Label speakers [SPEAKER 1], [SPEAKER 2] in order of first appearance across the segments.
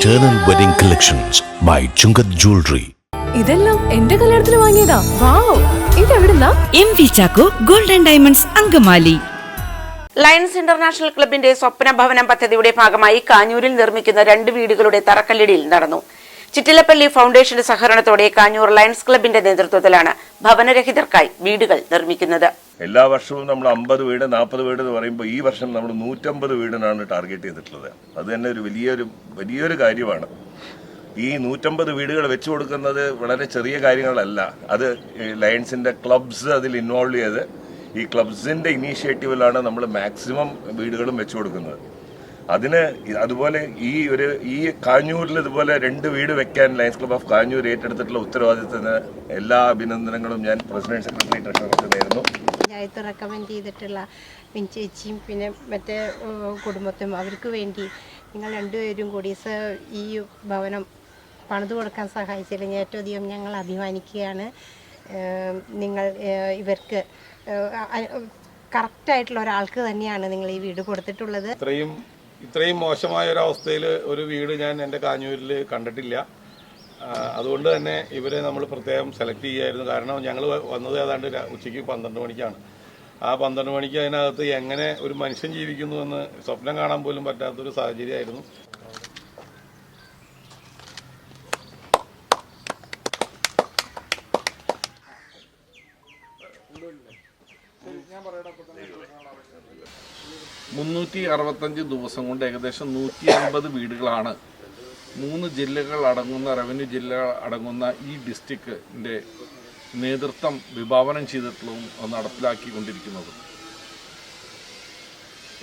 [SPEAKER 1] Eternal Wedding Collections by Chungath Jewelry.
[SPEAKER 2] ഇതെല്ലാം എന്റെ കല്യാണത്തിന് വാങ്ങിയതാ. Wow ഇതെവിടുന്നാ?
[SPEAKER 3] M V Chacko golden diamonds Angamaly.
[SPEAKER 4] Lions international ക്ലബിന്റെ സ്വപ്ന ഭവനം പദ്ധതിയുടെ ഭാഗമായി കാഞ്ഞൂരിൽ നിർമ്മിക്കുന്ന രണ്ട് വീടുകളുടെ തറക്കല്ലിടിയിൽ നടന്നു. ചിറ്റിലപ്പള്ളി ഫൗണ്ടേഷന്റെ സഹകരണത്തോടെ കാഞ്ഞൂർ ലയൺസ് ക്ലബിന്റെ നേതൃത്വത്തിലാണ് ഭവനരഹിതർക്കായി വീടുകൾ നിർമ്മിക്കുന്നത്.
[SPEAKER 5] എല്ലാ വർഷവും നമ്മൾ അമ്പത് വീട് നാൽപ്പത് വീട് എന്ന് പറയുമ്പോൾ ഈ വർഷം നമ്മൾ നൂറ്റമ്പത് വീടിനാണ് ടാർഗറ്റ് ചെയ്തിട്ടുള്ളത്. അത് തന്നെ ഒരു വലിയൊരു വലിയൊരു കാര്യമാണ്. ഈ നൂറ്റമ്പത് വീടുകൾ വെച്ചു കൊടുക്കുന്നത് വളരെ ചെറിയ കാര്യങ്ങളല്ല. അത് ലയൺസിന്റെ ക്ലബ്സ് അതിൽ ഇൻവോൾവ് ചെയ്ത് ഈ ക്ലബ്സിന്റെ ഇനീഷ്യേറ്റീവിലാണ് നമ്മൾ മാക്സിമം വീടുകളും വെച്ചു കൊടുക്കുന്നത്. അതിന് അതുപോലെ ഈ ഒരു ഈ കാഞ്ഞൂരിൽ ഇതുപോലെ രണ്ട് വീട് വെക്കാൻ ലയൻസ് ക്ലബ് ഓഫ് കാഞ്ഞൂർ ഏറ്റെടുത്തിട്ടുള്ള ഉത്തരവാദിത്തത്തിന് എല്ലാ അഭിനന്ദനങ്ങളും ഞാൻ പ്രസിഡന്റ് സെക്രട്ടറി ട്രഷറർക്ക് നേരുന്നു.
[SPEAKER 6] പഞ്ചായത്ത് റെക്കമെൻഡ് ചെയ്തിട്ടുള്ള മിൻചേച്ചിയും പിന്നെ മറ്റേ കുടുംബത്തും അവർക്ക് വേണ്ടി നിങ്ങൾ രണ്ടുപേരും കൂടി സർ ഈ ഭവനം പണിത് കൊടുക്കാൻ സഹായിച്ചില്ലെങ്കിൽ ഏറ്റവും അധികം ഞങ്ങൾ അഭിമാനിക്കുകയാണ്. നിങ്ങൾ ഇവർക്ക് കറക്റ്റായിട്ടുള്ള ഒരാൾക്ക് തന്നെയാണ് നിങ്ങൾ ഈ വീട് കൊടുത്തിട്ടുള്ളത്.
[SPEAKER 7] ഇത്രയും ഇത്രയും മോശമായ ഒരു അവസ്ഥയിൽ ഒരു വീട് ഞാൻ എന്റെ കാഞ്ഞൂരിൽ കണ്ടിട്ടില്ല. അതുകൊണ്ട് തന്നെ ഇവരെ നമ്മൾ പ്രത്യേകം സെലക്ട് ചെയ്യായിരുന്നു. കാരണം ഞങ്ങൾ വന്നത് ഏതാണ്ട് ഉച്ചയ്ക്ക് പന്ത്രണ്ട് മണിക്കാണ്. ആ പന്ത്രണ്ട് മണിക്ക് അതിനകത്ത് എങ്ങനെ ഒരു മനുഷ്യൻ ജീവിക്കുന്നു എന്ന് സ്വപ്നം കാണാൻ പോലും പറ്റാത്തൊരു സാഹചര്യമായിരുന്നു.
[SPEAKER 8] മുന്നൂറ്റി അറുപത്തഞ്ച് ദിവസം കൊണ്ട് ഏകദേശം നൂറ്റി അൻപത് വീടുകളാണ്. മൂന്ന് ജില്ലകൾ അടങ്ങുന്ന റവന്യൂ ജില്ല അടങ്ങുന്ന ഈ ഡിസ്ട്രിക്റ്റിന്റെ നേതൃത്വം വിഭാവനം ചെയ്തിട്ടുള്ളതും നടപ്പിലാക്കിക്കൊണ്ടിരിക്കുന്നതും.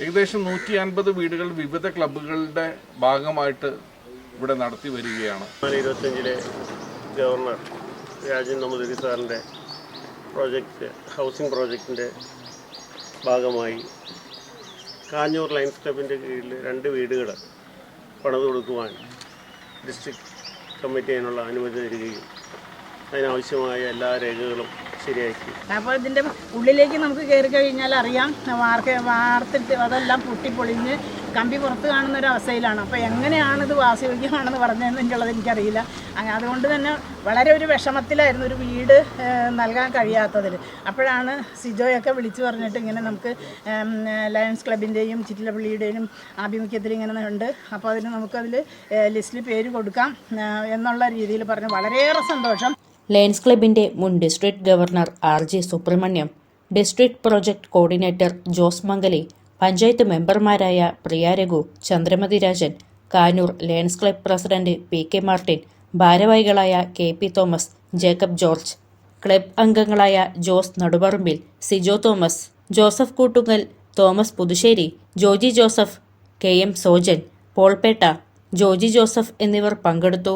[SPEAKER 8] ഏകദേശം നൂറ്റി അൻപത് വീടുകൾ വിവിധ ക്ലബ്ബുകളുടെ ഭാഗമായിട്ട് ഇവിടെ നടത്തി വരികയാണ്.
[SPEAKER 9] ഇരുപത്തഞ്ചിലെ ഗവർണർ രാജൻ നമ്പൂതിരി സാറിന്റെ പ്രോജക്റ്റ് ഹൗസിംഗ് പ്രോജക്റ്റിന്റെ ഭാഗമായി കാഞ്ഞൂർ ലൈൻസ് ക്ലബിന്റെ കീഴിൽ രണ്ട് വീടുകൾ പണിത് കൊടുക്കുവാൻ ഡിസ്ട്രിക്ട് കമ്മിറ്റി അതിനുള്ള അനുമതി തരികയും അതിനാവശ്യമായ എല്ലാ രേഖകളും ശരിയാക്കി.
[SPEAKER 10] അപ്പോൾ ഇതിന്റെ ഉള്ളിലേക്ക് നമുക്ക് കയറി കഴിഞ്ഞാൽ അറിയാം. വാർക്ക വാർത്തിട്ട് അതെല്ലാം പൊട്ടിപ്പൊളിഞ്ഞ് കമ്പി പുറത്ത് കാണുന്ന ഒരു അവസ്ഥയിലാണ് അപ്പോൾ എങ്ങനെയാണ് ഇത് വാസയോഗ്യമാണെന്ന് പറഞ്ഞതെന്നുള്ളത് എനിക്കറിയില്ല അതുകൊണ്ട് തന്നെ വളരെ ഒരു വിഷമത്തിലായിരുന്നു ഒരു വീട് നൽകാൻ കഴിയാത്തതിൽ. അപ്പോഴാണ് സിജോയൊക്കെ വിളിച്ചു പറഞ്ഞിട്ട് ഇങ്ങനെ നമുക്ക് ലയൺസ് ക്ലബിന്റെയും ചിറ്റിലപ്പള്ളിയുടെയും ആഭിമുഖ്യത്തിൽ ഇങ്ങനെ ഉണ്ട്. അപ്പോൾ അതിന് നമുക്കതിൽ ലിസ്റ്റിൽ പേര് കൊടുക്കാം എന്നുള്ള രീതിയിൽ പറഞ്ഞു വളരെയേറെ സന്തോഷം.
[SPEAKER 11] ലയൺസ് ക്ലബിന്റെ മുൻ district governor R J Subrahmanyam district project coordinator Jose Mangali panchayat മെമ്പർമാരായ Priya Raghu Chandramathi Rajan Kanoor lions club president P K Martin ഭാരവാഹികളായ K P Thomas Jacob George club അംഗങ്ങളായ ജോസ് നടുപറമ്പിൽ സിജോ തോമസ് ജോസഫ് കൂട്ടുങ്ങൽ തോമസ് പുതുശ്ശേരി ജോജി ജോസഫ് കെ എം സോജൻ പോൾപേട്ട ജോജി ജോസഫ് എന്നിവർ പങ്കെടുത്തു.